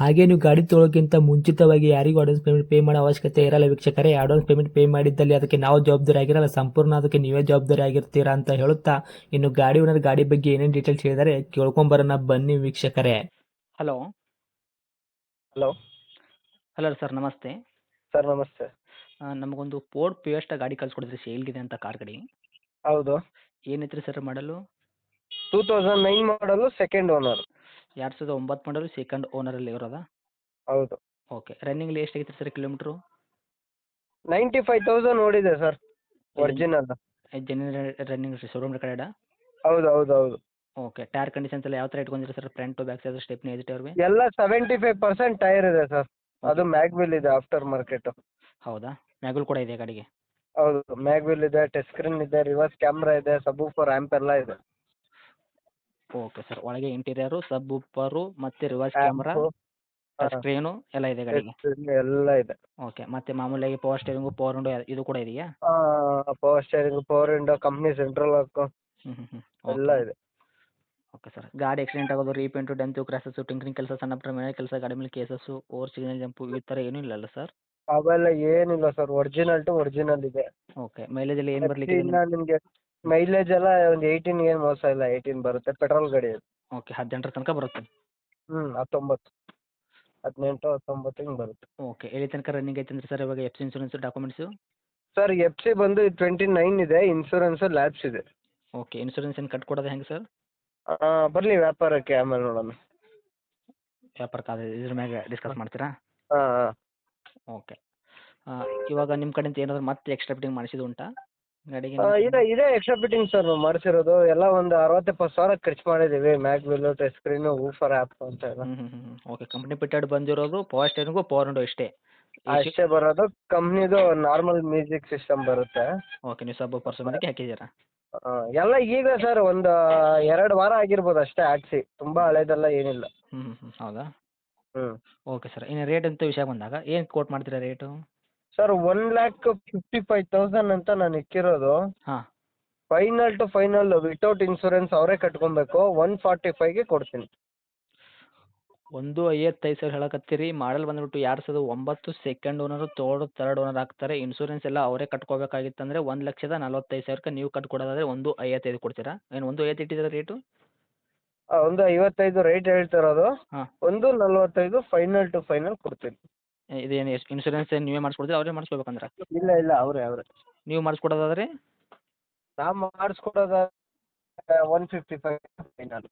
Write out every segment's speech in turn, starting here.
ಹಾಗೆ ನೀವು ಗಾಡಿ ತೊಳೋಕ್ಕಿಂತ ಮುಂಚಿತವಾಗಿ ಯಾರಿಗೂ ಅಡ್ವಾನ್ಸ್ ಪೇಮೆಂಟ್ ಪೇ ಮಾಡೋ ಅವಶ್ಯಕತೆ ಇರಲ್ಲ ವೀಕ್ಷಕರೇ. ಅಡ್ವಾನ್ಸ್ ಪೇಮೆಂಟ್ ಪೇ ಮಾಡಿದ್ದಲ್ಲಿ ಅದಕ್ಕೆ ನಾವು ಜವಾಬ್ದಾರಿ ಆಗಿರಲ್ಲ. ಸಂಪೂರ್ಣ ಅದಕ್ಕೆ ನೀವೇ ಜವಾಬ್ದಾರಿ ಆಗಿರ್ತೀರಾ ಅಂತ ಹೇಳುತ್ತಾ ಇನ್ನು ಗಾಡಿ ಓನರ್ ಗಾಡಿ ಬಗ್ಗೆ ಏನೇನು ಡೀಟೇಲ್ಸ್ ಹೇಳಿದರೆ ಕೇಳ್ಕೊಂಬರೋಣ ಬನ್ನಿ ವೀಕ್ಷಕರೇ. ಹಲೋ ಹಲೋ ಹಲೋ ಸರ್ ನಮಸ್ತೆ. ಸರ್ ನಮಸ್ತೆ. ನಮಗೊಂದು ಫೋರ್ಡ್ ಫಿಯೆಸ್ಟಾ ಗಾಡಿ ಕಳ್ಸಿಕೊಡಿದ್ರೆ ಸೇಲ್ಗಿದೆ ಅಂತ ಕಾರ್ ಗಾಡಿ. ಹೌದು. ಏನೈತ್ರಿ ಸರ್ ಮಾಡಲು? ಟೂ ತೌಸಂಡ್ ನೈನ್ ಮಾಡಲು ಸೆಕೆಂಡ್ ಓನರ್ ಎರಡು ಸಾವಿರದ ಒಂಬತ್ತು ಮಾಡಲು ಸೆಕೆಂಡ್ ಓನರಲ್ಲಿ ಇರೋದಾ? ಹೌದು. ಓಕೆ ರನ್ನಿಂಗ್ಲಿ ಎಷ್ಟು ಐತೆ sir kilometre ninety five thousand ಓಡಿದೆ sir original genuine running showroom ಕಡೆಡ ಹೌದು ಹೌದು ಹೌದು. ಓಕೆ ಟೈರ್ ಕಂಡೀಷನ್ಸ್ ಎಲ್ಲ ಯಾವ ತರ ಇಟ್ಕೊಂಡಿರ sir front to back side stepney ಎದಿಟ್ ಅವ್ರಿಗೆ ಎಲ್ಲ ಸೆವೆಂಟಿ ಫೈವ್ ಪರ್ಸೆಂಟ್ ಟೈರ್ ಇದೆ ಸರ್ ಅದು ಮ್ಯಾಗ್ವಿಲ್ ಇದೆ ಆಫ್ಟರ್ ಮಾರ್ಕೆಟ್ ಹೌದಾ? ಮ್ಯಾಗ್ವಿಲ್ ಕೂಡ ಇದೆ ಗಾಡಿಗೆ ಹೌದು ಮ್ಯಾಗ್ವಿಲ್ ಇದೆ ಟಚ್ ಸ್ಕ್ರೀನ್ ಇದೆ ರಿವರ್ಸ್ ಕ್ಯಾಮ್ರಾ ಇದೆ ಸಬ್ ಫೋರ್ ಆ್ಯಂಪ್ ಎಲ್ಲ ಇದೆ. Okay sir. ಒಳಗೆ ಇಂಟೀರಿಯರ್ ಸಬ್ ಉಪ್ಪರು ಮತ್ತೆ ರಿವರ್ಸ್ ಕ್ಯಾಮ್ರಾ ಹಾ. ಸ್ಕ್ರೀನು ಎಲ್ಲ ಇದೆ ಗಾಡಿಗೆ? ಎಲ್ಲ ಇದೆ. ಓಕೆ. ಮತ್ತೆ ಮಾಮೂಲಿಯಾಗಿ ಪವರ್ ಸ್ಟೇರಿಂಗು ಪವರ್ ವಿಂಡೋ ಇದು ಕೂಡ ಇದೆಯಾ? Power steering power window company central lock ಹ್ಞೂ ಹ್ಞೂ ಹ್ಞೂ ಎಲ್ಲ ಇದೆ. Okay sir. ಗಾಡಿ ಆಕ್ಸಿಡೆಂಟ್ ಆಗೋದು ರೀಪೇಂಟು ಡೆಂತು ಕ್ರಾಸಸ್ಸು ಟಿಂಕ್ರಿಂಗ್ ಕೆಲಸ ಸಣ್ಣ ಪುಟ್ಟ ಮೇಲೆ ಕೆಲಸ ಗಾಡಿ ಮೇಲೆ ಕೇಸಸ್ಸು ಓವರ್ ಸಿಗ್ನಲ್ ಜಂಪು ಈ ಥರ ಏನೂ ಇಲ್ಲಲ್ಲ ಸರ್? ಅವೆಲ್ಲ ಏನಿಲ್ಲ ಸರ್. ಒರಿಜಿನಲ್ ಟು ಒರಿಜಿನಲ್ ಇದೆ. ಓಕೆ. ಮೈಲೇಜಲ್ಲಿ ಏನು ಬರಲಿಕ್ಕೆ ನಿಮಗೆ ಮೈಲೇಜ್ ಎಲ್ಲ ಒಂದು ಏಯ್ಟೀನ್ ಏನ್ ಮೋಸ ಇಲ್ಲ ಏಯ್ಟೀನ್ ಬರುತ್ತೆ ಪೆಟ್ರೋಲ್ ಗಾಡಿ ಅದು. ಓಕೆ ಹದಿನೆಂಟರ ತನಕ ಬರುತ್ತೆ? ಹ್ಞೂ ಹತ್ತೊಂಬತ್ತು. ಹದಿನೆಂಟು ಹತ್ತೊಂಬತ್ತು ಹಿಂಗೆ ಬರುತ್ತೆ. ಓಕೆ ಎಲ್ಲಿ ತನಕ ರನ್ನಿಂಗ್ ಐತೆ ಅಂದ್ರೆ ಸರ್ ಇವಾಗ F C insurance documents sir F C ಬಂದು ಟ್ವೆಂಟಿ ನೈನ್ ಇದೆ ಇನ್ಶೂರೆನ್ಸ್ ಲ್ಯಾಬ್ಸ್ ಇದೆ. ಓಕೆ ಇನ್ಸೂರೆನ್ಸ್ ಏನು ಕಟ್ ಕೊಡೋದು ಹೆಂಗೆ ಸರ್ ಬರಲಿ ವ್ಯಾಪಾರಕ್ಕೆ ಆಮೇಲೆ ನೋಡೋಣ. ವ್ಯಾಪಾರಕ್ಕೆ ಅದು ಇದ್ರ ಮ್ಯಾಗೆ ಡಿಸ್ಕಸ್ ಮಾಡ್ತೀರಾ? ಹಾಂ ಹಾಂ. ಓಕೆ ಇವಾಗ ನಿಮ್ಮ ಕಡೆಯಿಂದ ಏನಾದರೂ ಮತ್ತೆ ಎಕ್ಸ್ಟ್ರಾ ಫಿಟ್ಟಿಂಗ್ ಮಾಡಿಸಿದ್ದು ಉಂಟಾ? ಗಾಡಿಗೆ ಇದೆ ಇದೆ ಎಕ್ಸ್ಟ್ರಾ ಫಿಟ್ಟಿಂಗ್ ಸರ್ ಮಾಡಿಸಿರೋದು. ಎಲ್ಲ ಒಂದು ಅರವತ್ತು ಎಪ್ಪತ್ತು ಸಾವಿರ ಖರ್ಚು ಮಾಡಿದೀವಿ. Mag wheel touch screen woofer amp ಅಂತ ಎಲ್ಲ. ಓಕೆ ಕಂಪ್ನಿ ಪಿಟೆಡ್ ಬಂದಿರೋದು. ಪವರ್ ಸ್ಟೇರಿಂಗು ಪವರ್ ವಿಂಡೋ ಇಷ್ಟೇ. ಅಷ್ಟೇ ಬರೋದು. ಕಂಪ್ನಿದು ನಾರ್ಮಲ್ ಮ್ಯೂಸಿಕ್ ಸಿಸ್ಟಮ್ ಬರುತ್ತೆ. ಓಕೆ ನೀವು ಸಬ್ ಪರ್ಸನ್ ಮನೆಗೆ ಹಾಕಿದ್ದೀರಾ? ಎಲ್ಲ ಈಗ ಸರ್ ಒಂದು ಎರಡು ವಾರ ಆಗಿರ್ಬೋದು ಅಷ್ಟೇ ಹಾಕ್ಸಿ. ತುಂಬಾ ಹಳೇದೆಲ್ಲ ಏನಿಲ್ಲ. ಹ್ಞೂ ಹೌದಾ? ಹ್ಞೂ ಓಕೆ ಸರ್ ಇನ್ನು ರೇಟ್ ಅಂತ ವಿಷಯ ಬಂದಾಗ ಏನು ಕೋಟ್ ಮಾಡ್ತೀರಾ rate sir one lakh fifty five thousand ಅಂತ ನಾನು ಇಕ್ಕಿರೋದು. ಹಾಂ. Final to final without insurance ಅವರೇ ಕಟ್ಕೊಬೇಕು. ಒನ್ ಫಾರ್ಟಿ ಫೈವ್ಗೆ ಕೊಡ್ತೀನಿ. ಒಂದು ಐವತ್ತೈದು ಸಾವಿರ ಹೇಳಕತ್ತೀರಿ. ಮಾಡಲ್ ಬಂದ್ಬಿಟ್ಟು ಯಾರು ಸಾವಿರದ ಒಂಬತ್ತು second owner third third owner ಆಗ್ತಾರೆ ಇನ್ಸೂರೆನ್ಸ್ ಎಲ್ಲ ಅವರೇ ಕಟ್ಕೋಬೇಕಾಗಿತ್ತಂದ್ರೆ ಒಂದು ಲಕ್ಷದ ನಲವತ್ತೈದು ಸಾವಿರಕ್ಕೆ ನೀವು ಕಟ್ಕೊಡೋದಾದ್ರೆ ಒಂದು ಐವತ್ತೈದು ಕೊಡ್ತೀರಾ? ಏನು ಒಂದು ಐವತ್ತು ಇಟ್ಟಿದ್ದೀರಾ ರೇಟು ಒಂದು ಐವತ್ತೈದು ರೇಟ್ ಹೇಳ್ತಿರೋದು. ಹಾಂ. ಒಂದು ನಲವತ್ತೈದು ಫೈನಲ್ ಟು ಫೈನಲ್ ಕೊಡ್ತೀನಿ. ಇದೇನು ಎಷ್ಟು ಇನ್ಸೂರೆನ್ಸ್ ನೀವೇ ಮಾಡಿಸ್ಕೊಡ್ತೀರಾ? ಅವರೇ ಮಾಡಿಸ್ಕೋಬೇಕಂದ್ರೆ ಇಲ್ಲ ಇಲ್ಲ ಅವರೇ ಅವರೇ. ನೀವು ಮಾಡಿಸ್ಕೊಡೋದಾದ್ರೆ? ನಾವು ಮಾಡಿಸ್ಕೊಡೋದಾದ್ರೆ ಒನ್ ಫಿಫ್ಟಿ ಫೈವ್ ಫೈನಲ್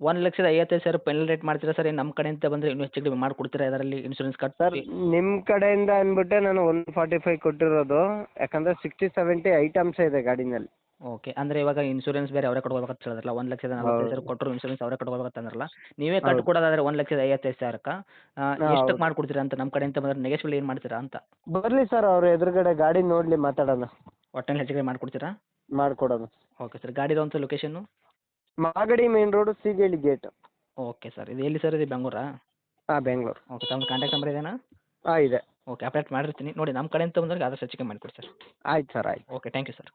ಒಂದು ಲಕ್ಷದ ಐವತ್ತೈದು ಸಾವಿರ ಫೈನಲ್ ರೇಟ್ ಮಾಡ್ತೀರಾ ಸರ್? ನಮ್ಮ ಕಡೆಯಿಂದ ಬಂದರೆ ಇನ್ನೂ ಹೆಚ್ಚು ಕಡಿಮೆ ಮಾಡಿಕೊಡ್ತೀರಾ ಇದರಲ್ಲಿ ಇನ್ಸೂರೆನ್ಸ್ ಕಟ್ ಸರ್ ನಿಮ್ಮ ಕಡೆಯಿಂದ ಅಂದ್ಬಿಟ್ಟೆ ನಾನು ಒನ್ ಫಾರ್ಟಿ ಫೈವ್ ಕೊಟ್ಟಿರೋದು. ಯಾಕಂದರೆ ಸಿಕ್ಸ್ಟಿ ಸೆವೆಂಟಿ ಐಟಮ್ಸ್ ಇದೆ ಗಾಡಿನಲ್ಲಿ. ಓಕೆ. ಅಂದ್ರೆ ಇವಾಗ ಇನ್ಶೂರೆನ್ಸ್ ಬೇರೆ ಅವರೇ ಕಟ್ಕೋಬೇಕಂತ ಹೇಳಿದ್ರಲ್ಲ ಒಂದು ಲಕ್ಷದ ನಲವತ್ತೈದು ಸಾವಿರ ಕೊಟ್ಟರು ಇನ್ಸೂರೆನ್ಸ್ ಅವರೇ ಕಟ್ಕೋಬೇಕಂತ ಅಂದ್ರಲ್ಲ ನೀವೇ. ಕಟ್ಕೊಡೋದಾದ್ರೆ ಒಂದು ಲಕ್ಷದ ಐವತ್ತೈದು ಸಾವಿರಕ್ಕೆ. ಎಷ್ಟಕ್ಕೆ ಮಾಡ್ಕೊಡ್ತೀರಾ ಅಂತ ನಮ್ಮ ಕಡೆಯಿಂದ ಬಂದ್ರೆ ನೆಗೆಶ್ವಲ್ ಏನು ಮಾಡ್ತೀರಾ ಅಂತ? ಬರಲಿ ಸರ್ ಅವ್ರ ಎದುರುಗಡೆ ಗಾಡಿ ನೋಡಲಿ ಮಾತಾಡೋಣ. ಒಟ್ಟಲ್ಲಿ ಹೆಚ್ಚಿಗೆ ಮಾಡ್ಕೊಡ್ತೀರಾ? ಮಾಡ್ಕೊಡೋದು ಓಕೆ ಸರ್ ಗಾಡಿದು ಒಂದು location Magadi main road Sigehalli gate okay sir ಇದು ಎಲ್ಲಿ ಸರ್ ಇದು ಬೆಂಗಳೂರಾ? ಹಾಂ ಬೆಂಗಳೂರು. ಓಕೆ ತಮ್ಮ ಕಾಂಟ್ಯಾಕ್ಟ್ ನಂಬರ್ ಇದೇನಾ? ಹಾಂ ಇದೆ. ಓಕೆ ಅಪ್ಡೇಟ್ ಮಾಡಿರ್ತೀನಿ. ನೋಡಿ ನಮ್ಮ ಕಡೆಯಿಂದ ಬಂದಾಗ ಆದಷ್ಟು ಹೆಚ್ಚಿಗೆ ಮಾಡಿಕೊಡಿ ಸರ್. ಆಯ್ತು ಸರ್ ಆಯ್ತು. Okay thank you sir.